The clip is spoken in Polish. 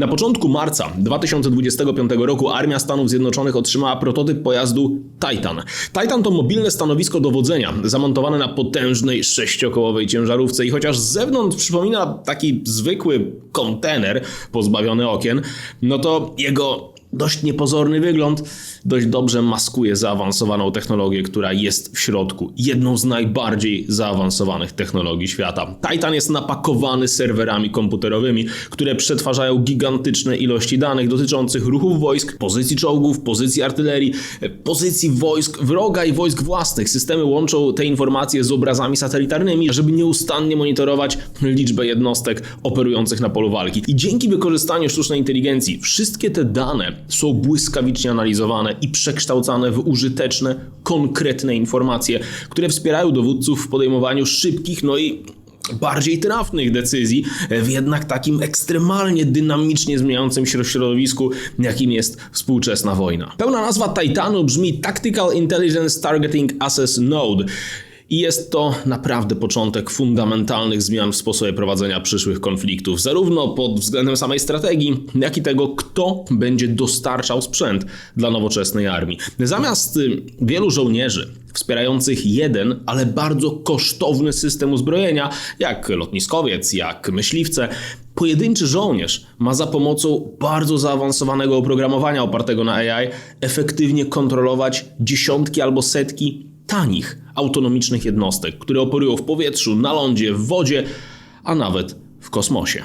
Na początku marca 2025 roku armia Stanów Zjednoczonych otrzymała prototyp pojazdu Titan. Titan to mobilne stanowisko dowodzenia, zamontowane na potężnej sześciokołowej ciężarówce i chociaż z zewnątrz przypomina taki zwykły kontener pozbawiony okien, no to jego dość niepozorny wygląd dość dobrze maskuje zaawansowaną technologię, która jest w środku. Jedną z najbardziej zaawansowanych technologii świata. Titan jest napakowany serwerami komputerowymi, które przetwarzają gigantyczne ilości danych dotyczących ruchów wojsk, pozycji czołgów, pozycji artylerii, pozycji wojsk wroga i wojsk własnych. Systemy łączą te informacje z obrazami satelitarnymi, żeby nieustannie monitorować liczbę jednostek operujących na polu walki. I dzięki wykorzystaniu sztucznej inteligencji wszystkie te dane są błyskawicznie analizowane i przekształcane w użyteczne, konkretne informacje, które wspierają dowódców w podejmowaniu szybkich, no i bardziej trafnych decyzji w jednak takim ekstremalnie dynamicznie zmieniającym się środowisku, jakim jest współczesna wojna. Pełna nazwa Titanu brzmi Tactical Intelligence Targeting Access Node. I jest to naprawdę początek fundamentalnych zmian w sposobie prowadzenia przyszłych konfliktów, zarówno pod względem samej strategii, jak i tego, kto będzie dostarczał sprzęt dla nowoczesnej armii. Zamiast y, wielu żołnierzy wspierających jeden, ale bardzo kosztowny system uzbrojenia, jak lotniskowiec, jak myśliwce, Pojedynczy żołnierz ma za pomocą bardzo zaawansowanego oprogramowania opartego na AI efektywnie kontrolować dziesiątki albo setki tanich, autonomicznych jednostek, które operują w powietrzu, na lądzie, w wodzie, a nawet w kosmosie.